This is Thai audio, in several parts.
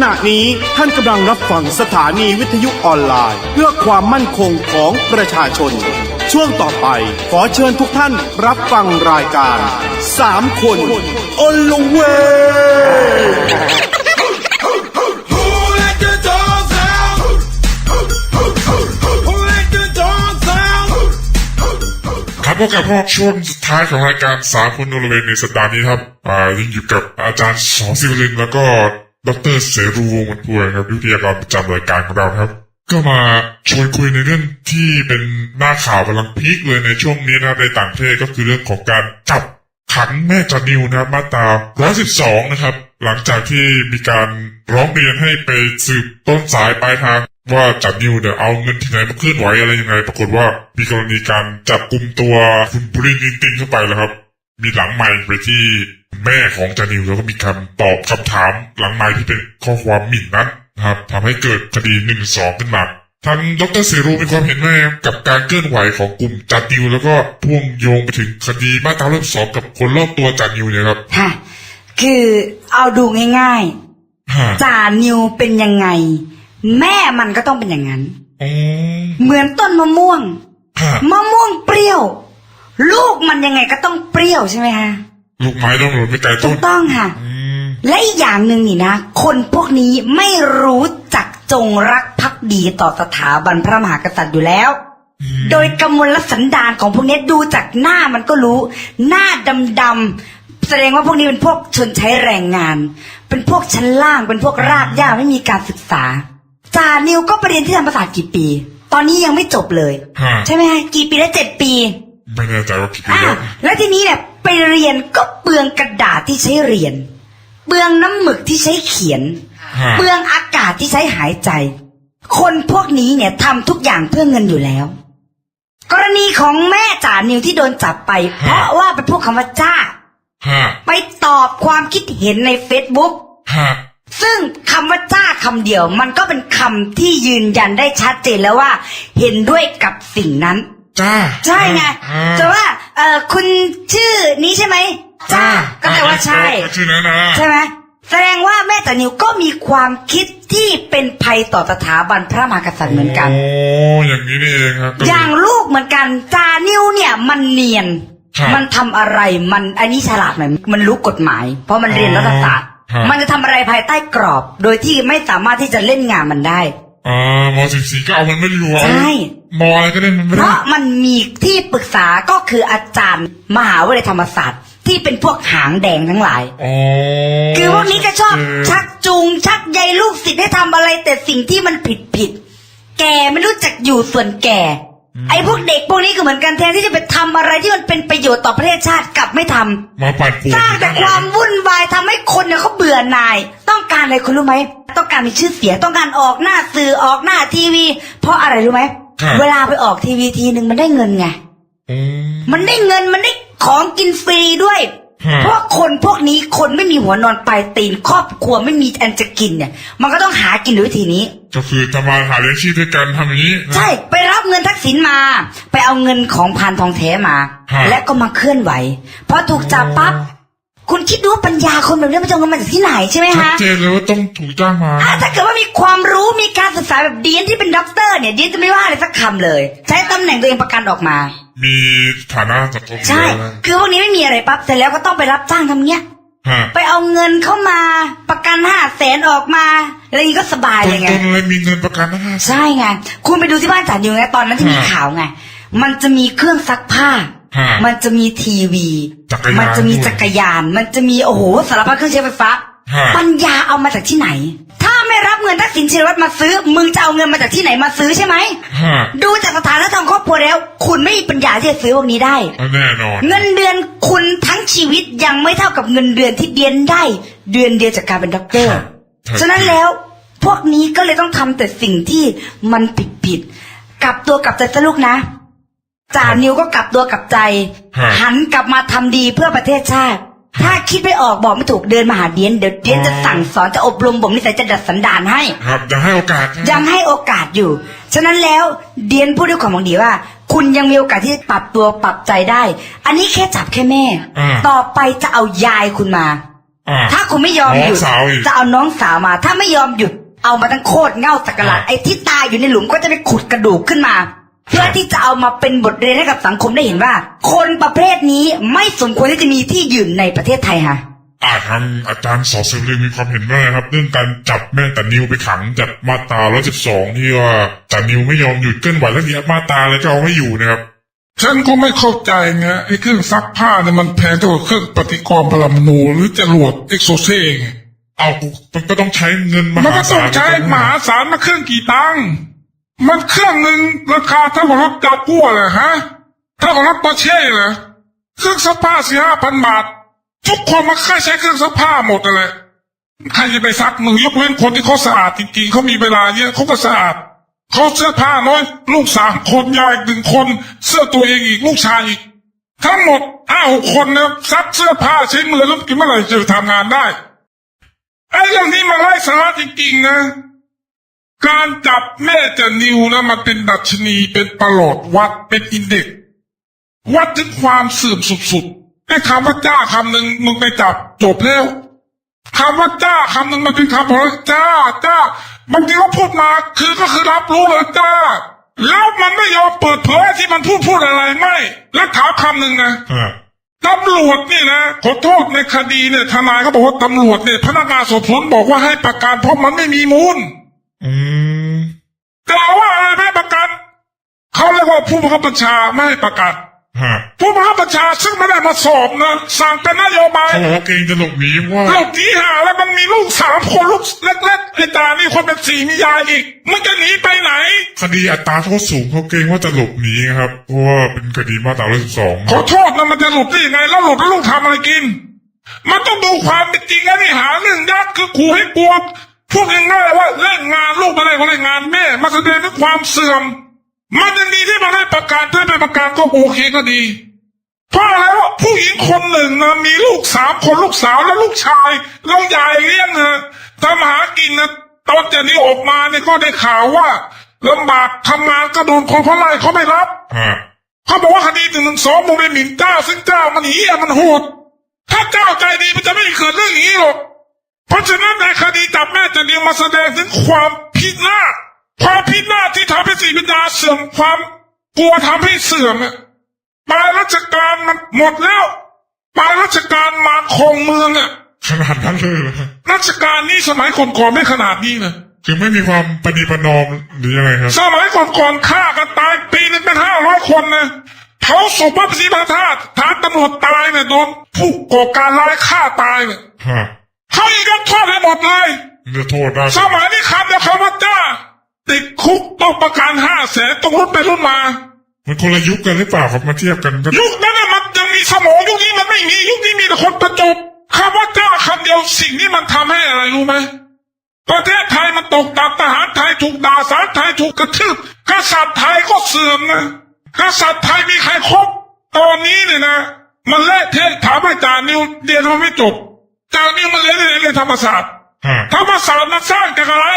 ขณะนี้ท่านกำลังรับฟังสถานีวิทยุออนไลน์ เพื่อความมั่นคงของประชาชน ช่วงต่อไปขอเชิญทุกท่านรับฟังรายการสามคนอลเว Who let the dogs out? Who let the dogs out? ครับพบกับพวกช่วงสุดท้ายของรายการสามคนนรเวณในสัปดาห์นี้ครับ อ่ายังอยู่กับอาจารย์สอศิวลินแล้วก็ ดรเสรูวงศ์มันพวยครับวิทยากรประจำรายการของเราครับ ก็มาชวนคุยในเรื่องที่เป็นหน้าข่าวกำลังพีคเลยในช่วงนี้นะครับในต่างประเทศก็คือเรื่องของการจับขังแม่จานิวนะครับมาตรา112 นะครับ หลังจากที่มีการร้องเรียนให้ไปสืบต้นสายปลายทางว่าจัดนิวเนี่ยเอาเงินที่ไหนมาเคลื่อนไหวอะไรยังไง ปรากฏว่ามีกรณีการจับกลุ่มตัวคุณบุรินตินติงเข้าไปแล้วครับ มีหลังไมค์ไปที่ แม่ของจานิวแล้วก็มีคำตอบคำถามหลังไมค์ที่เป็นข้อความหมิ่นนั้นนะครับทำให้เกิดคดีหนึ่งสองขึ้นมาทางดรเซรูมีความเห็นว่าไงกับการเคลื่อนไหวของกลุ่มจานิว แล้วก็พ่วงโยงไปถึงคดีมาตราเริ่มสองกับคนรอบตัวจานิวเนี่ยครับค่ะคือเอาดูง่ายฮะๆจ่านิวเป็นยังไง แม่มันก็ต้องเป็นอย่างนั้นอ๋อเหมือนต้นมะม่วงฮะมะม่วงเปรี้ยว ลูกมันยังไงก็ต้องเปรี้ยวใช่ไหมฮะ ลูกไม้ต้องหล่นไม่ไกลถูต้กนต้องค่ะ อืม และอีกอย่างหนึ่งนี่นะ คนพวกนี้ไม่รู้จักจงรักภักดีต่อสถาบันพระมหากษัตริย์อยู่แล้วโดยกำมลสันดานของพวกนี้ดูจากหน้ามันก็รู้ หน้าดำๆแสดงว่าพวกนี้เป็นพวกชนใช้แรงงาน เป็นพวกชั้นล่างเป็นพวกรากหญ้าไม่มีการศึกษาจานิวก็ไปเรียนที่ธรรมศาสตร์กี่ปี ตอนนี้ยังไม่จบเลย ฮะใช่ไหมฮะกี่ปีแล้วเจ็ดปี ไม่แน่ใจว่ากี่ปีอะแล้ว แล้วทีนี้เนี่ย ไปเรียนก็เปลืองกระดาษที่ใช้เรียน เปลืองน้ำหมึกที่ใช้เขียนฮะเปลืองอากาศที่ใช้หายใจ คนพวกนี้เนี่ยทำทุกอย่างเพื่อเงินอยู่แล้ว กรณีของแม่จ่านิวที่โดนจับไป เพราะว่าไปพูดคำว่าจ้าฮะไปตอบความคิดเห็นในเฟซบุ๊กฮะซึ่งคำว่าจ้าคำเดียว มันก็เป็นคำที่ยืนยันได้ชัดเจนแล้วว่า เห็นด้วยกับสิ่งนั้นจ้าใช่ไงอ่าแต่ว่า เออคุณชื่อนี้ใช่ไหมจ้าก็แปลว่าใช่ก็ชื่อนั้นนะใช่ไหมแสดงว่าแม่ตานิวก็มีความคิดที่เป็นภัยต่อสถาบันพระมหากษัตริย์เหมือนกัน โอ้อย่างนี้นี่เองครับก็อย่างลูกเหมือนกันจานิวเนี่ยมันเนียนครับมันทำอะไรมันอันนี้ฉลาดหน่อยมันรู้กฎหมาย เพราะมันเรียนรัฐศาสตร์ครับมันจะทำอะไรภายใต้กรอบ โดยที่ไม่สามารถที่จะเล่นงานมันได้ อ่ามสิบสี่ก็เอามันไม่อยู่เอาใช่ มอะไรก็ได้มันไม่เพได้ราะมันมีที่ปรึกษาก็คืออาจารย์มหาวิทยาลัยธรรมศาสตร์ ที่เป็นพวกหางแดงทั้งหลาย อ๋อคือพวกนี้จะชอบเชักจูง ชักใยลูกศิษย์ให้ทำอะไรแต่สิ่งที่มันผิดผิดแกไม่รู้จักอยู่ส่วนแก่ ไอ้พวกเด็กพวกนี้ก็เหมือนกันแทนที่จะไปทำอะไรที่มันเป็นประโยชน์ต่อประเทศชาติกลับไม่ทำมาปั่นป่วนสร้างแต่ความวุ่นวายทำให้คนเนี่ยเขาเบื่อหน่าย ต้องการอะไรคุณรู้ไหมต้องการมีชื่อเสียงต้องการออกหน้าสื่อออกหน้าทีวี เพราะอะไรรู้ไหมเวลาไปออกทีวีทีหนึ่งมันได้เงินไงอืมมันได้เงินมันได้ของกินฟรีด้วยฮะเพราะคนพวกนี้คนไม่มีหัวนอนปลายตีนครอบครัวไม่มีอันจะกินเนี่ย มันก็ต้องหากินด้วยวิธีนี้ ก็คือทำมาหาเลี้ยงชีพด้วยกันทำอย่างนี้นะใช่ไปรับ เงินทักษิณมา ไปเอาเงินของพานทองแท้มา ฮะ และก็มาเคลื่อนไหวพอถูกจับปั๊บคุณคิดดูว่าปัญญาคนแบบนี้มันจะเอาเงินมาจากที่ไหนใช่ไหมชัดฮะเจนเลยว่าต้องถูกจ้างมา อะถ้าเกิดว่ามีความรู้มีการศึกษาแบบเดียนที่เป็นด็อกเตอร์เนี่ยเดียนจะไม่ว่าอะไรสักคำเลย ใช้ตำแหน่งตัวเองประกันออกมา มีฐานะสังคมใช่อยู่แล้วนะคือพวกนี้ไม่มีอะไรปั๊บเสร็จแล้วก็ต้องไปรับจ้างทำเงี้ย ฮะ ไปเอาเงินเข้ามาประกันห้าแสนออกมา แล้วอย่างนี้ก็สบายต้เลยไงนๆอะไรมีเงินประกันนะฮะใช่ไงคุณไปดูที่บ้านจ่านิวไงตอนนั้นที่มีฮะข่าวไง มันจะมีเครื่องซักผ้า ฮะ มันจะมีทีวี จักรยานมัจะมีด้วยจักรยาน มันจะมีโอ้โหสารพัดเครื่องใช้ไฟฟ้า ฮะ ปัญญาเอามาจากที่ไหน ถ้าไม่รับเงินทักษิณชินวัตรมาซื้อ มึงจะเอาเงินมาจากที่ไหนมาซื้อใช่ไหม ฮะดูจากสถานะทางครอบครัวแล้ว คุณไม่มีปัญญาที่จะซื้อพวกนี้ได้แน่นอน เงินเดือนคุณทั้งชีวิตยังไม่เท่ากับเงินเดือนที่เดียนได้ เดือนเดียวจากการเป็นด็อกเตอร์ ครับ ฉะนั้นแล้วพวกนี้ก็เลยต้องทำแต่สิ่งที่มันผิดผิดๆกลับตัวกลับใจซะลูกนะจ่านิวก็กลับตัวกลับใจฮะหันกลับมาทำดีเพื่อประเทศชาติ ถ้าคิดไม่ออกบอกไม่ถูกเดินมาหาเดียนเดี๋ยวเดียนจะสั่งสอนจะอบรมบ่มนิสัยจะดัดสันดานให้ครับยังให้โอกาสนะยังให้โอกาสอยู่ ฉะนั้นแล้วเดียนพูดด้วยความหวังดีว่า คุณยังมีโอกาสที่จะปรับตัวปรับใจได้ อันนี้แค่จับแค่แม่อ่าต่อไปจะเอายายคุณมาอ่า ถ้าคุณไม่ยอมหยุดน้องสาวอีกจะเอาน้องสาวมา ถ้าไม่ยอมหยุดเอามาทั้งโคตรเง่าสักกะหลาดอ่าไอ้ที่ตายอยู่ในหลุมก็จะไปขุดกระดูกขึ้นมา เพื่อที่จะเอามาเป็นบทเรียนให้กับสังคมได้เห็นว่า คนประเภทนี้ไม่สมควรที่จะมีที่ยืนในประเทศไทยค่ะอ่าทางอาจารย์สอเซลเรื่องมีความเห็นว่าไงครับ เรื่องการจับแม่แต่นิวไปขังจากมาตรา112ที่ว่าแต่นิวไม่ยอมหยุดเคลื่อนไหวแล้วมีมาตราแล้วก็เอาให้อยู่นะครับ ฉันก็ไม่เข้าใจนะไอ้เครื่องซักผ้าเนี่ยมันแพงเท่ากับเครื่องปฏิกรณ์ปรมาณูหรือจรวดเอ็กโซเซ่ไงเอามันก็ต้องใช้เงินมมันหาก็ต้อศางลใช้มหาศาลมาเครื่องกี่ตังค์มันเครื่องหนึ่งราคาเท่ากับรถกาปั้วเลยฮะเท่ากับรถปอร์เช่เหรอเครื่องซักผ้าสี่ห้าพันบาท ทุกคนมาค่าใช้เครื่องซักผ้าหมดเลยใครจะไปซักมือยกเว้นคนที่เขาสะอาดจริงๆเขามีเวลาเยอะเขาก็สะอาด เขาเสื้อผ้าน้อย ลูกสามคนยายหนึ่งคน เสื้อตัวเองอีกลูกชายอีก ทั้งหมดห้าหกคนนะซักเสื้อผ้าใช้มือแล้วกินเมื่อไหร่จะทำงานได้ไอ้เรื่องนี้มันไร้สาระจริงๆนะ การจับแม่จะนิวนะมันเป็นดัชนีเป็นประหลอดวัดเป็นอินเด็กวัดถึงความเสื่อมสุดๆไอ้คำว่าจ้าคำหนึ่งมึงไปจับจบแล้วคำว่าจ้าคำหนึ่งมันเป็นคำของจ้าจ้า บางทีเขาพูดมาคือก็คือรับรู้เลยจ้าแล้วมันไม่ยอมเปิดเผยที่มันพูดพูดอะไรไม่ แล้วถามคำหนึ่งนะอ่าตำรวจนี่นะขอโทษในคดีเนี่ยทนายเขาบอกว่าตำรวจเนี่ยพนักงานสอบสวนบอกว่าให้ประกันเพราะมันไม่มีมูลอืมกล่าวว่าอะไรไม่ให้ประกันเขาเรียกว่าผู้บังคับบัญชาไม่ให้ประกันฮะ ผู้บังคับบัญชาซึ่งไม่ได้มาสอบนะสั่งเป็นนโยบายเขาบอกว่าเกรงจะหลบหนีว่าลูกที่หาแล้วมันมีลูกสามคนลูกเล็กๆไอ้ตานี่คนเป็นสี่มียายอีก มันจะหนีไปไหน คดีอัตราโทษสูงเขาเกรงว่าจะหลบหนีครับเพราะว่าเป็นคดีมาตรา112ขอโทษนะมันจะหลุดได้ยังไงแล้วหลุดแล้วลูกทำอะไรกิน มันต้องดูความเป็นจริงนะนี่หาเรื่องยักษ์คือขู่ให้กลัวพูดง่ายๆว่าเล่นงานลูกมาได้ก็เล่นงานแม่มาแสดงถึงความเสื่อม มันยังดีที่มันได้ประกาศได้ไปประกาศก็โอเคก็ดีเพราะอะไรวะผู้หญิงคนหนึ่งนะมีลูกสามคนลูกสาวและลูกชายแล้วยายเลี้ยงนะทำหากินนะตอนจากนี้ออกมาเนี่ยก็ได้ข่าวว่าลำบากทำงานก็โดนคนเขาไล่เขาไม่รับเขาบอกว่าคดีหนึ่งหนึ่งสองมึงไปหมิ่นเจ้าซึ่งเจ้ามันเหี้ยมันโหดถ้าเจ้าใจดีมันจะไม่เกิดเรื่องอย่างนี้หรอกเพราะฉะนั้นในคดีจับแม่จะเดียวมาแสดงถึงความพินาศ ความพินาศที่ทำให้สีวิญญาเสื่อมความกลัวทำให้เสื่อมเนี่ยปลายรัชกาลมันหมดแล้วปลายรัชกาลมาครองเมืองอะขนาดนั้นเลยเหรอรัชกาลนี้สมัยก่อนๆไม่ขนาดนี้นะคือไม่มีความปฏิปนอมหรือยังไงครับ สมัยก่อนๆฆ่ากันตายปีหนึงเป็นห้าร้อยคนนะเผาศพพระศรีพระธาตุฐานตำรวจตายเนี่ยโดนผู้ก่อการร้ายฆ่าตายเนี่ยฮะเขาอีกก็โทษให้หมดเลยจะโทษได้สมัยนี้คำเดียวคำว่าจ้า ติดคุกต้องประกันห้าแสนต้องรุ่นไปรุ่นมา มันคนละยุคกันหรือเปล่าครับมาเทียบกันก็ยุคนั้นน่ะมันยังมีสมองยุคนี้มันไม่มียุคนี้มีแต่คนประจบคำว่าจ้าคำเดียวสิ่งนี้มันทำให้อะไรรู้ไหมประเทศไทยมันตกต่ำทหารไทยถูกด่าสารไทยถูกกระทืบกษัตริย์ไทยก็เสื่อมนะกษัตริย์ไทยมีใครครบตอนนี้เนี่ยนะ มันเละเทะถามอาจารย์นิวเรียนมาไม่จบจารย์นิวมันเรียนเรียนเรียนธรรมศาสตร์ฮะธรรมศาสตร์นั้นสร้างจากอะไร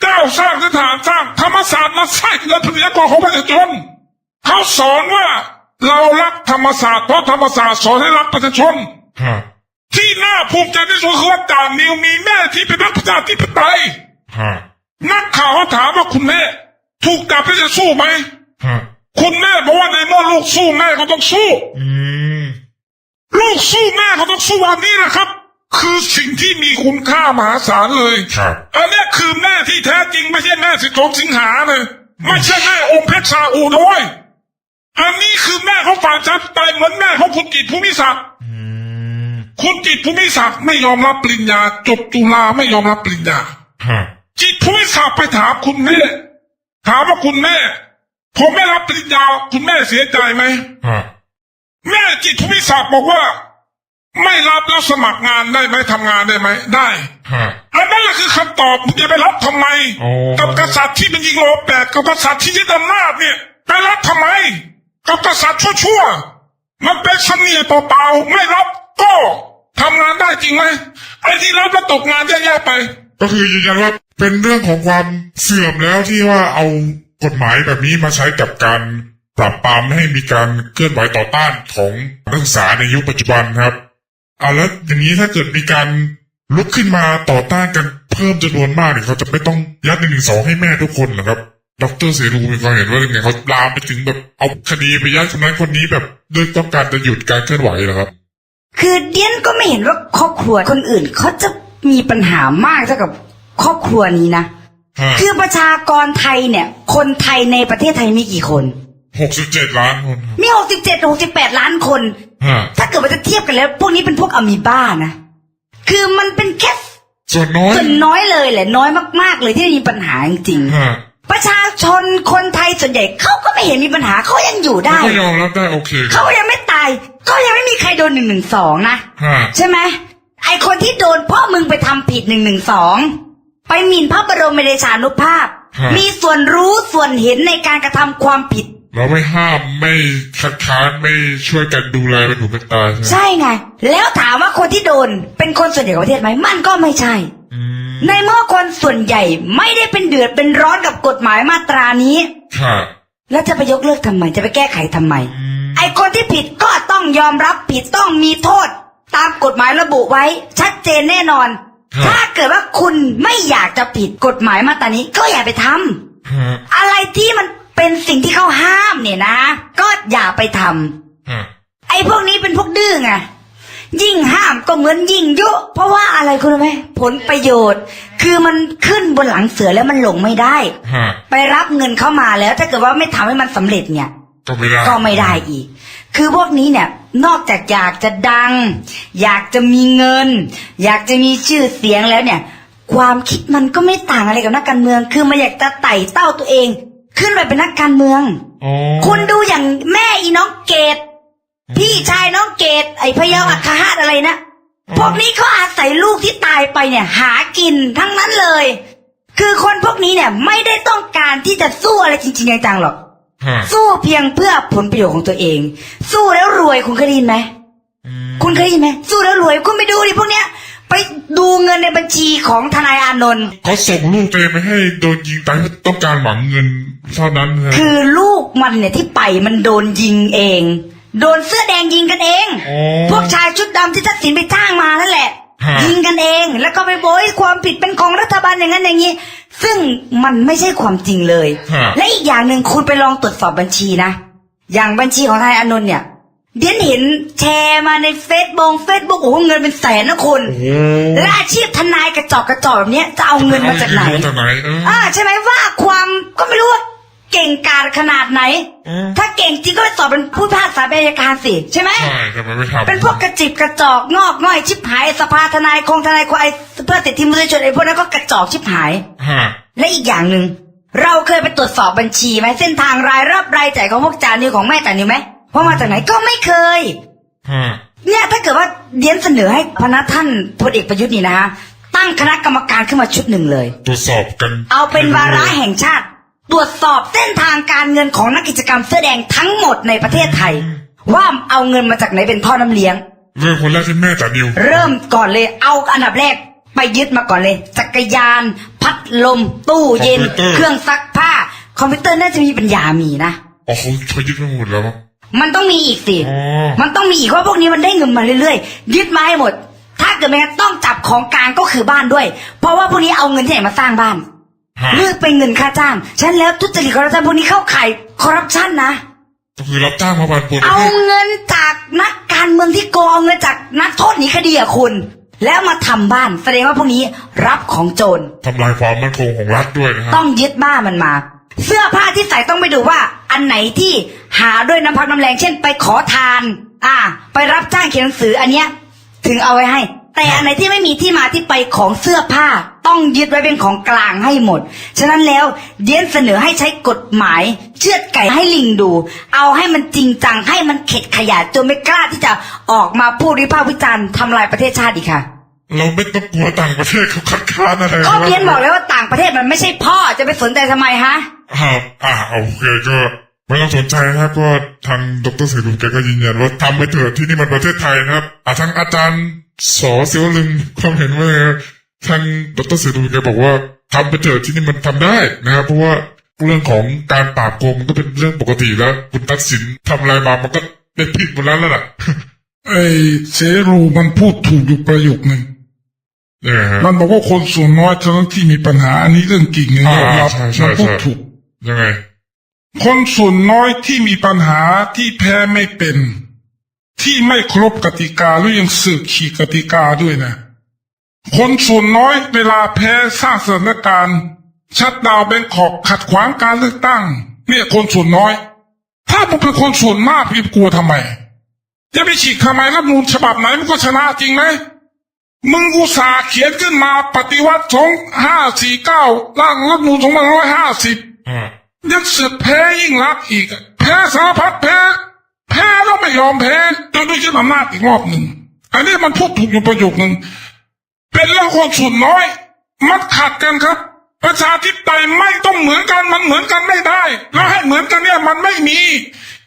เจ้าสร้างสถานสร้างธรรมศาสตร์นั้นสร้างเงินทรัพยากรของประชาชนเขาสอนว่าเรารักธรรมศาสตร์เพราะธรรมศาสตร์สอนให้รักประชาชนฮะที่น่าภูมิใจที่สุดคือว่าจ่านิวมีแม่ที่เป็นนักประชาธิปไตยฮะนักข่าวเขาถามว่าคุณแม่ ถูกจับแล้วจะสู้ไหมฮะคุณแม่บอกว่าในเมื่อลูกสู้แม่ก็ต้องสู้อืมลูกสู้แม่ก็ต้องสู้วันนี้แหละครับ คือสิ่งที่มีคุณค่ามหาศาลเลยครับอันเนี้ยคือแม่ที่แท้จริงไม่ใช่แม่สิบสองสิงหาเลยไม่ใช่แม่องค์เพชรซาอูด้วยอันนี้คือแม่ของฝ่ายชาติไตยเหมือนแม่ของคุณกิตภูมิศักดิ์อืมคุณกิตภูมิศักดิ์ไม่ยอมรับปริญญาจบจุฬาไม่ยอมรับปริญญาฮะจิตภูมิศักดิ์ไปถามคุณแม่ถามว่าคุณแม่ผมไม่รับปริญญาคุณแม่เสียใจไหมฮะแม่จิตภูมิศักดิ์บอกว่า ไม่รับแล้วสมัครงานได้ไหมทำงานได้ไหมได้ฮะอันนั้นแหละคือคำตอบมึงจะไปรับทำไมโอ้กับกษัตริย์ที่เป็นยิงโลแปดกับกษัตริย์ที่ยึดอำนาจเนี่ยไปรับทำไม กับกษัตริย์ชั่วๆมันเป็นเสนียดเปล่าๆไม่รับก็ทำงานได้จริงไหมไอ้ที่รับแล้วตกงานแย่ๆไป ก็คือยืนยันว่าเป็นเรื่องของความเสื่อมแล้วที่ว่าเอากฎหมายแบบนี้มาใช้กับการปราบปรามไม่ให้มีการเคลื่อนไหวต่อต้านของนักศึกษาในยุคปัจจุบันครับ อ่าแล้วอย่างนี้ถ้าเกิดมีการลุกขึ้นมาต่อต้านกันเพิ่มจำนวนมากเนี่ยเขาจะไม่ต้องยัดหนึ่งหนึ่งสองให้แม่ทุกคนเหรอครับดรเสรูมีความเห็นว่ายังไงเขาลามไปถึงแบบเอาคดีไปยัดคนนั้นคนนี้แบบด้วยต้องการจะหยุดการเคลื่อนไหวเหรอครับ คือเดียนก็ไม่เห็นว่าครอบครัวคนอื่นเขาจะมีปัญหามากเท่ากับครอบครัวนี้นะฮะคือประชากรไทยเนี่ย คนไทยในประเทศไทยมีกี่คนหกสิบเจ็ดล้านคนครับมีหกสิบเจ็ดหกสิบแปดล้านคนฮะ ถ้าเกิดว่าจะเทียบกันแล้ว พวกนี้เป็นพวกอะมีบ้านะ คือมันเป็นแค่ส่วนน้อยส่วนน้อยเลยแหละน้อยมาก ๆ เลยที่มีปัญหาจริงฮะๆประชาชนคนไทยส่วนใหญ่เขาก็ไม่เห็นมีปัญหาเขายังอยู่ได้ก็ยอมรับได้โอเคคเขารับยังไม่ตายก็ยังไม่มีใครโดนหนึ่งหนึ่งสองนะฮะใช่ไหมไอคนที่โดนเพ่อมึงไปทำผิดหนึ่งหนึ่งสองไปหมิ่นพระบรมเดชานุภาพ มีส่วนรู้ส่วนเห็นในการกระทำความผิด เราไม่ห้ามไม่คัดค้านไม่ช่วยกันดูแลเป็นหูเป็นตาใช่ไหมใช่ไง แล้วถามว่าคนที่โดนเป็นคนส่วนใหญ่ของประเทศไหมมันก็ไม่ใช่ อืมในเมื่อคนส่วนใหญ่ไม่ได้เป็นเดือดเป็นร้อนกับกฎหมายมาตรานี้ ค่ะแล้วจะไปยกเลิกทำไมจะไปแก้ไขทำไมไอคนที่ผิดก็ต้องยอมรับผิดต้องมีโทษ ตามกฎหมายระบุไว้ ชัดเจนแน่นอนครับถ้าเกิดว่าคุณไม่อยากจะผิดกฎหมายมาตรานี้ ก็อย่าไปทำฮะอะไรที่มัน เป็นสิ่งที่เขาห้ามเนี่ยนะ ก็อย่าไปทำฮะไอ้พวกนี้เป็นพวกดื้อไงยิ่งห้ามก็เหมือนยิ่งยุ เพราะว่าอะไรคุณรู้ไหมผลประโยชน์ คือมันขึ้นบนหลังเสือแล้วมันหลงไม่ได้ฮะไปรับเงินเข้ามาแล้ว ถ้าเกิดว่าไม่ทำให้มันสำเร็จเนี่ย ก็ไม่ได้ก็ไม่ได้อีก คือพวกนี้เนี่ย นอกจากอยากจะดัง อยากจะมีเงิน อยากจะมีชื่อเสียงแล้วเนี่ย ความคิดมันก็ไม่ต่างอะไรกับนักการเมือง คือมันอยากจะไต่เต้าตัวเอง ขึ้นไปเป็นนักการเมือง อ๋อ คุณดูอย่างแม่อีน้องเกดพี่ชายน้องเกดไอ้พะเยาอัคาหาตอะไรนะพวกนี้เขาอาศัยลูกที่ตายไปเนี่ย หากินทั้งนั้นเลย คือคนพวกนี้เนี่ยไม่ได้ต้องการที่จะสู้อะไรจริงๆจังๆหรอก ฮะสู้เพียงเพื่อผลประโยชน์ของตัวเอง สู้แล้วรวยคุณเคยได้ยินไหม อืมคุณเคยได้ยินไหมสู้แล้วรวยคุณไปดูดิพวกเนี้ย ไปดูเงินในบัญชีของทนายอานนท์เขาส่งลูกตัวเองไปให้โดนยิงตายเพื่อต้องการหวังเงินเท่านั้นนะคือลูกมันเนี่ยที่ไปมันโดนยิงเอง โดนเสื้อแดงยิงกันเอง อ๋อ พวกชายชุดดำที่ทักษิณไปจ้างมานั่นแหละ ฮะ ยิงกันเอง แล้วก็ไปโบยความผิดเป็นของรัฐบาลอย่างนั้นอย่างนี้ ซึ่งมันไม่ใช่ความจริงเลย ฮะ และอีกอย่างหนึ่งคุณไปลองตรวจสอบบัญชีนะ อย่างบัญชีของทนายอานนท์เนี่ย เดียนเห็นแชร์มาในเฟซบุ๊กเฟซบุ๊กโอ้โหเงินเป็นแสนนะคุณโอ้และอาชีพทนายกระจอกกระจอกแบบเนี้ยจะเอาเงินมาจากไหนเอเงิมาจากไหนเอออ่าใช่ไหมว่าความก็ไม่รู้ว่าเก่งกาจขนาดไหนอืมถ้าเก่งจริงก็ไปสอบเป็นผู้พิพากษาเป็นอัยการสิใช่ไหมใช่ทำไมไม่ทำเป็นพวกกระจิบกระจอกงอกง่อยชิบหายสภาทนายคงทนายควายเพื่อติดทีมมือชนไอ้พวกนั้นก็กระจอกชิบหายฮะและอีกอย่างหนึ่งเราเคยไปตรวจสอบบัญชีไหมเส้นทางรายรับรายจ่ายของพวกจานิวของแม่จานิวไหม ว่ามาจากไหนก็ไม่เคย ฮะ เนี่ยถ้าเกิดว่าเดียนเสนอให้พนักท่านพลเอกประยุทธ์นี่นะฮะตั้งคณะกรรมการขึ้นมาชุดหนึ่งเลย ตรวจสอบกันเอาเป็นวาระแห่งชาติ ตรวจสอบเส้นทางการเงินของนักกิจกรรมเสื้อแดงทั้งหมดในประเทศไทย ว่าเอาเงินมาจากไหนเป็นท่อน้ำเลี้ยง เรื่องคนแรกที่แม่จัดนิวเริ่มก่อนเลยเอาอันดับแรกไปยึดมาก่อนเลย จักรยาน พัดลม ตู้เย็น เครื่องซักผ้า คอมพิวเตอร์น่าจะมีปัญญามีนะ อ๋อเขาเขายึดไปหมดแล้วมั้ง มันต้องมีอีกสิอ๋อมันต้องมีอีกเพราะพวกนี้มันได้เงินมาเรื่อยๆ ยึดมาให้หมด ถ้าเกิดไม่งั้นต้องจับของกลางก็คือบ้านด้วย เพราะว่าพวกนี้เอาเงินที่ไหนมาสร้างบ้าน ฮะเลือกเป็นเงินค่าจ้างฉันแล้วทุจริตคอร์รัปชันพวกนี้เข้าข่ายคอร์รัปชันนะก็คือรับจ้างมาบานปูนเอาเงินจากนักการเมืองที่โกงเอาเงินจากนักโทษหนีคดีอะคุณ แล้วมาทำบ้าน แสดงว่าพวกนี้รับของโจร ทำลายความมั่นคงของรัฐด้วยนะฮะต้องยึดบ้านมันมา เสื้อผ้าที่ใส่ต้องไปดูว่า อันไหนที่ หาด้วยน้ำพักน้ำแรง เช่นไปขอทาน อ่า ไปรับจ้างเขียนหนังสืออันเนี้ย ถึงเอาไว้ให้ แต่อันไหนที่ไม่มีที่มาที่ไปของเสื้อผ้า ต้องยึดไว้เป็นของกลางให้หมด ฉะนั้นแล้วเดียนเสนอให้ใช้กฎหมาย เชือดไก่ให้ลิงดู เอาให้มันจริงจังให้มันเข็ดขยะจนไม่กล้าที่จะออกมาพูดวิพากษ์วิจารณ์ทำลายประเทศชาติอีกค่ะ เราไม่ต้องกลัวต่างประเทศเขาคัดค้านอะไรก็เดียนบอกเลยว่าต่างประเทศมันไม่ใช่พ่อจะไปสนใจทำไมฮะครับอ่าโอเคก็ ไม่ต้องสนใจนะครับ ก็ทางดรเสรีแกก็ยืนยันว่าทำไปเถิดที่นี่มันประเทศไทยนะครับอ่าทางอาจารย์สอเสียวลึงความเห็นว่าไงครับทางดรเสรีแกบอกว่าทำไปเถิดที่นี่มันทำได้นะครับเพราะว่าเรื่องของการปราบโกงมันก็เป็นเรื่องปกติแล้ว คุณทักษิณทำอะไรมามันก็ได้ผิดหมดแล้วแล้วล่ะไอ้เสรูมันพูดถูกอยู่ประโยคหนึ่งยังไงฮะมันบอกว่าคนส่วนน้อยเท่านั้นที่มีปัญหาอันนี้เรื่องจริงนะอ่ายอมรับใช่ใช่มันพูดใช่ถูกยังไง คนส่วนน้อยที่มีปัญหาที่แพ้ไม่เป็น ที่ไม่ครบกติกาหรือยังสืบขีดกติกาด้วยนะ คนส่วนน้อยเวลาแพ้สร้างสถานการณ์ชัดดาวน์แบงคอกขัดขวางการเลือกตั้ง เนี่ยคนส่วนน้อย ถ้ามึงเป็นคนส่วนมากพี่กลัวทำไมจะไปฉีกทำไมรัฐมนูญฉบับไหนมันก็ชนะจริงไหมมึงอุตส่าห์เขียนขึ้นมาปฏิวัติสองห้าสี่เก้าร่างรัฐมนูญสองพันร้อยห้าสิบ ยังเสือกแพ้ยิ่งรักษณ์อีกอะแพ้สารพัดแพ้ แพ้แล้วไม่ยอมแพ้จนด้วยยึดอำนาจอีกรอบหนึ่ง อันนี้มันพูดถูกอยู่ประโยคหนึ่ง เป็นเรื่องคนส่วนน้อย มันขัดกันครับ ประชาธิปไตยไม่ต้องเหมือนกันมันเหมือนกันไม่ได้ แล้วให้เหมือนกันเนี่ยมันไม่มี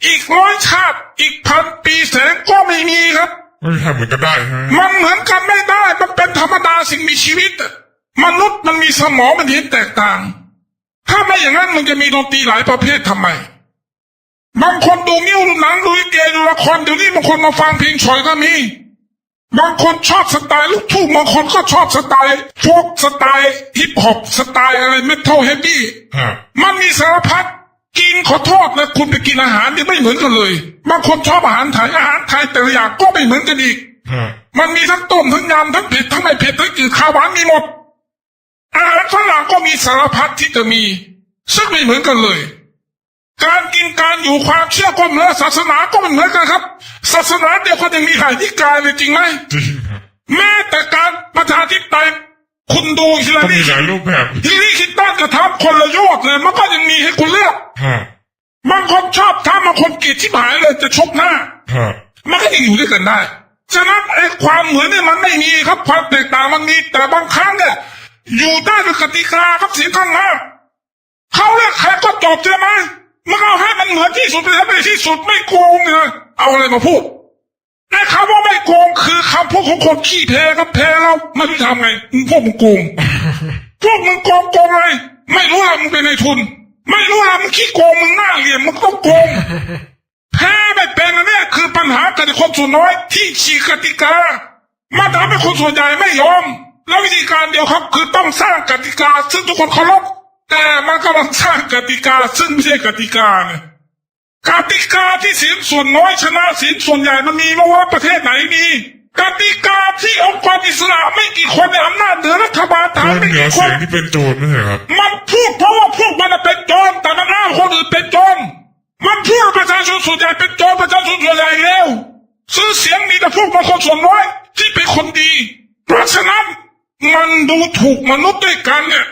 อีกร้อยชาติอีกพันปีแสนก็ไม่มีครับไม่ใช่เหมือนกันได้ใช่ไหมมันเหมือนกันไม่ได้ มันเป็นธรรมดาสิ่งมีชีวิตอะมนุษย์มันมีสมองมันเห็นแตกต่าง ถ้าไม่อย่างนั้นมันจะมีดนตรีหลายประเภททำไม บางคนดูมิ้วดูหนังดูลิเกดูละครเดี๋ยวนี้บางคนมาฟังเพลงฉอยก็มีบางคนชอบสไตล์ลูกทุ่งบางคนก็ชอบสไตล์พวกสไตล์ฮิปฮอปสไตล์อะไรเมทัลเฮฟวี่ฮะมันมีสารพัดกินขอโทษนะคุณไปกินอาหารที่ไม่เหมือนกันเลย บางคนชอบอาหารไทยอาหารไทยแต่ละอย่างก็ไม่เหมือนกันอีกฮะมันมีทั้งต้มทั้งยำทั้งเผ็ดทั้งไม่เผ็ดทั้งจืดข้าวหวานมีหมด อาหารฝรั่งก็มีสารพัดที่จะมี ซึ่งไม่เหมือนกันเลย การกินการอยู่ความเชื่อก็เหมือนศาสนาก็ไม่เหมือนกันครับ ศาสนาเดียวกันยังมีหายที่กายเลยจริงไหมจริงฮะแม้แต่การประชาธิปไตยคุณดูฮิลลาก็รีมีหลายรูปแบบฮิลลารีคลินตันจะทำคนละโยชน์เลยมันก็ยังมีให้คุณเลือก ฮะบางคนชอบทำบางคนเกลียดที่หายเลยจะชกหน้า ฮะมันก็ยังอยู่ด้วยกันได้ ฉะนั้นไอ้ความเหมือนเนี่ยมันไม่มีครับความแตกต่างมันมีแต่บางครั้งเนี่ย อยู่ได้ด้วยกติกาครับเสียงข้างมากเขาเลือกใครก็จบใช่ไหมมันเอาให้มันเหมือนที่สุดไปให้ไปที่สุดไม่โกงเลยเอาอะไรมาพูดไอ้คำว่าไม่โกงคือคำพูดของคนขี้แพ้ครับแพ้แล้วไม่รู้ทำไงมึงพวกมึงโกงพวกมึงโกงโกงอะไรไม่รู้ละมึงเป็นในายทุน ไม่รู้ละมึงขี้โกงมึงหน้าเหลี่ยมมึงต้องโกงแพ้ไม่เป็นอันเนี้ยคือปัญหากับคนส่วนน้อยที่ฉีกกติกามาทำให้คนส่วนใหญ่ไม่ยอม แล้ววิธีการเดียวครับคือต้องสร้างกติกา ซึ่งทุกคนเคารพแต่มันกำลังสร้างกติกา ซึ่งไม่ใช่กติกาเนี่ยกติกาที่เสียงส่วนน้อยชนะเสียงส่วนใหญ่มันมีมาว่าประเทศไหนมีกติกาที่องค์กรอิสระไม่กี่คนในอำนาจเหนือรัฐบาลคทำนไม่เหนือกี่คเสียนงที่เป็นโจรไม่ใช่ครับ มันพูดเพราะว่าพวกมันน่ะเป็นโจรแต่มันอ้างคนอื่นเป็นโจรมันพูดว่าประชาชนส่วนใหญ่เป็นโจรประชาชนส่วนใหญ่เร็วซื้อเสียงมีแต่พวกบางคนส่วนน้อยที่เป็นคนดีเพราะฉะนั้น มันดูถูกมนุษย์ด้วยกันเนี่ย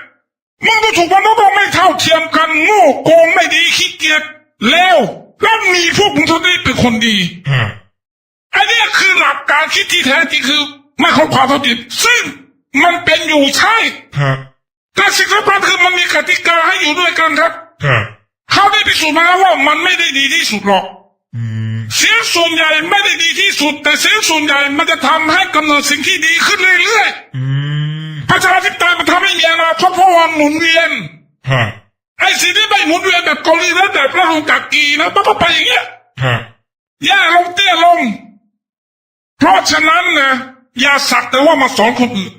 มึงดูถูกมนุษย์ว่าไม่เท่าเทียมกันโง่โกงไม่ดีขี้เกียจเลวแล้วมีพวกมึงเท่านี้เป็นคนดีฮะอันเนี้ยคือหลักการคิดที่แท้จริงคือไม่เข้าความเท่าเทียมซึ่งมันเป็นอยู่ใช่ฮะแต่สิ่งสำคัญคือมันมีกติกาให้อยู่ด้วยกันครับฮะเขาได้พิสูจน์มาแล้วว่ามันไม่ได้ดีที่สุดหรอกอืมเสียงส่วนใหญ่ไม่ได้ดีที่สุด แต่เสียงส่วนใหญ่มันจะทำให้กำเนิดสิ่งที่ดีขึ้นเรื่อยอืมๆ ประชาธิปไตยมันทำให้มีอนาคตเพราะว่าหมุนเวียนฮะไอ้สิ่งที่ไม่หมุนเวียนแบบเกาหลีนะแบบระหงกักกีนะมันก็ไปอย่างเงี้ยฮะแย่ลงเตี้ยลง เพราะฉะนั้นนะอย่าสักแต่ว่ามาสอนคนอื่น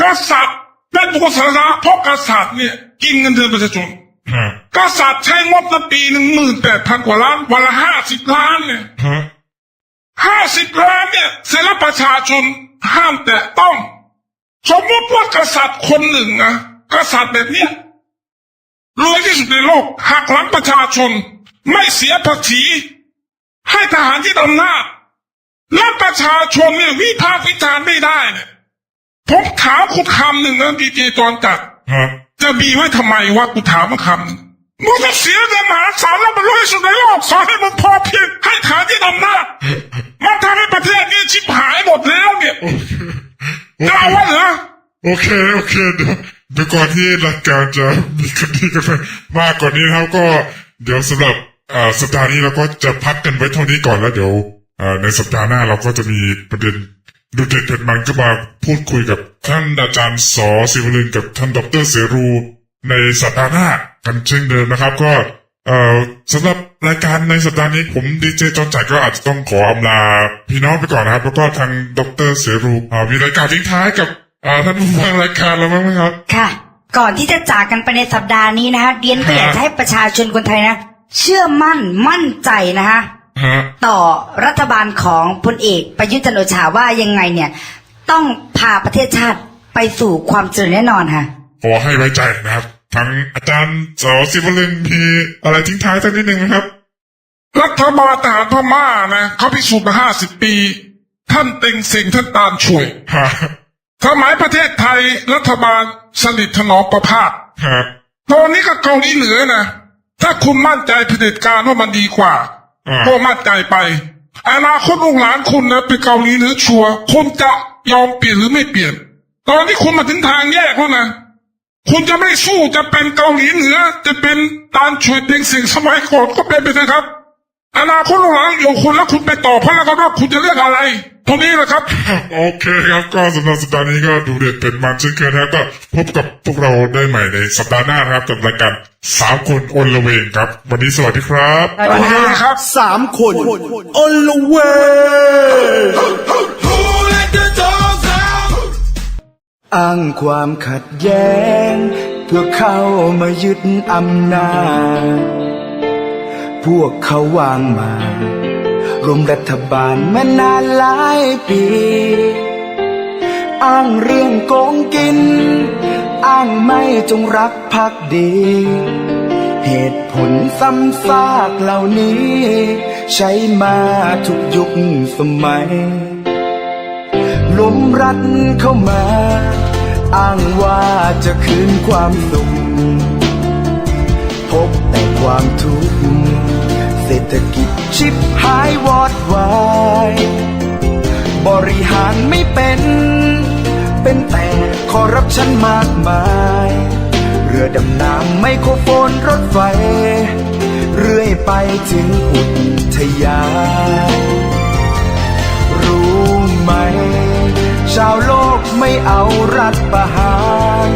กษัตริย์เป็นบุคคลสาธารณะเพราะกษัตริย์เนี่ยกินเงินเดือนประชาชนฮะกษัตริย์ใช้งบละปีหนึ่งหมื่นแปดพันกว่าล้านวันละห้าสิบล้านเนี่ยฮะห้าสิบล้านเนี่ยเสร็จแล้วประชาชนห้ามแตะต้อง สมมติว่ากษัตริย์คนหนึ่งนะกษัตริย์แบบเนี้ยรวยที่สุดในโลกหักหลังประชาชน ไม่เสียภาษีให้ทหารที่อำนาจและประชาชนเนี่ยวิพากษ์วิจารณ์ไม่ได้เนี่ยผมถามคุณคำหนึ่งนะดีเจจอนจัดฮะจะมีไว้ทำไมวะกูถามมาคำหนึ่งมึงจะเสียเงินมหาศาลแล้วมันรวยที่สุดในโลกสอนให้มึงพอเพียงให้ฐานที่นำหน้าจมันทำให้ประเทศนี้ชิบหายหมดแล้วเนี่ย จะเอาวะเหรอโอเคโอเคเดี๋ยวเดี๋ยวก่อนที่รายการจะมีคดีกันไปมากกว่านี้นะครับก็เดี๋ยวสำหรับอ่าสัปดาห์นี้เราก็จะพักกันไว้เท่านี้ก่อนแล้วเดี๋ยวอ่าในสัปดาห์หน้าเราก็จะมีประเด็นดูเด็ดเด็ดมันก็มาพูดคุยกับท่านอาจารย์สอศิวลึงกับท่านดรเสรูในสัปดาห์หน้ากันเช่นเดิมนะครับก็ เอ่อสำหรับรายการในสัปดาห์นี้ผมดีเจจอนจัดก็อาจจะต้องขออำลาพี่น้องไปก่อนนะครับ แล้วก็ทางดรเสรูอ่ามีรายการทิ้งท้ายกับอ่าท่านผู้ฟังรายการเราบ้างไหมครับ ค่ะ ก่อนที่จะจากกันไปในสัปดาห์นี้นะคะเดียนก็อยากจะให้ประชาชนคนไทยนะ เชื่อมั่นมั่นใจนะคะฮะ ต่อรัฐบาลของพลเอกประยุทธ์จันทร์โอชาว่ายังไงเนี่ย ต้องพาประเทศชาติไปสู่ความเจริญแน่นอนค่ะ ขอให้ไว้ใจนะครับ ทางอาจารย์สอศิวลึงมีอะไรทิ้งท้ายสักนิดหนึ่งไหมครับรัฐบาลทหารพม่านะเขาพิสูจน์มาห้าสิบปี ท่านเต็งเสิงท่านตามช่วยฮะสมัยประเทศไทยรัฐบาลสนิทถนอมประพาสฮะตอนนี้ก็เกาหลีเหนือนะถ้าคุณมั่นใจเผด็จการว่ามันดีกว่าอ่าก็มั่นใจไปอนาคตลูกหลานคุณนะเป็นเกาหลีเหนือชัวร์คุณจะยอมเปลี่ยนหรือไม่เปลี่ยน ตอนนี้คุณมาถึงทางแยกแล้วนะ คุณจะไม่สู้จะเป็นเกาหลีเหนือ จะเป็นตานช่วยเต็งสิ่งสมัยก่อนก็เป็นไปเถอะครับ อนาคตลูกหลานอยู่คุณแล้วคุณไปต่อพระแล้วก็ว่าคุณจะเลือกอะไรตรงนี้แหละครับ โอเคครับก็สำหรับสัปดาห์นี้ก็ดูเด็ดเป็นมันเช่นเคยนะครับก็พบกับพวกเราได้ใหม่ในสัปดาห์หน้านะครับกับรายการสามคนอนละเวงครับ วันนี้สวัสดีครับสวัสดีค่ะสามคนอนละเวง อ้างความขัดแย้ง เพื่อเข้ามายึดอำนาจ พวกเขาวางมารวมรัฐบาลมานานหลายปี อ้างเรื่องโกงกิน อ้างไม่จงรักภักดี เหตุผลซ้ำซากเหล่านี้ ใช้มาทุกยุคสมัยล้มรัดเข้ามา อ้างว่าจะคืนความสุข พบแต่ความทุกข์ เศรษฐกิจชิบหายวอดวาย บริหารไม่เป็น เป็นแต่คอร์รัปชันมากมาย เรือดำน้ำไมโครโฟนรถไฟ เรื่อยไปถึงอุทยาน ชาวโลกไม่เอารัฐประหาร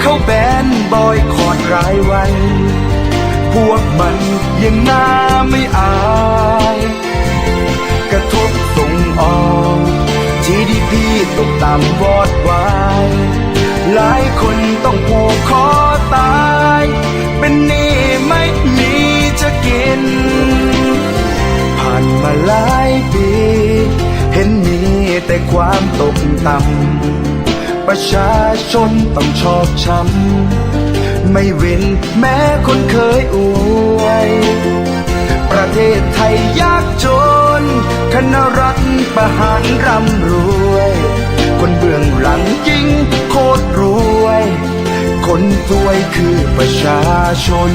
เขาแบนบอยคอดรายวัน พวกมันยังหน้าไม่อาย กระทบส่งออก GDP ตกต่ำวอดวาย หลายคนต้องผูกคอตาย เป็นหนี้ไม่มีจะกิน ผ่านมาหลายปี แต่ความตกต่ำประชาชนต้องชอบช้ำไม่เว้นแม้คนเคยอวย ประเทศไทยยากจน คณรัฐประหารร่ำรวย คนเบื้องหลังยิ่งโคตรรวย คนรวยคือประชาชน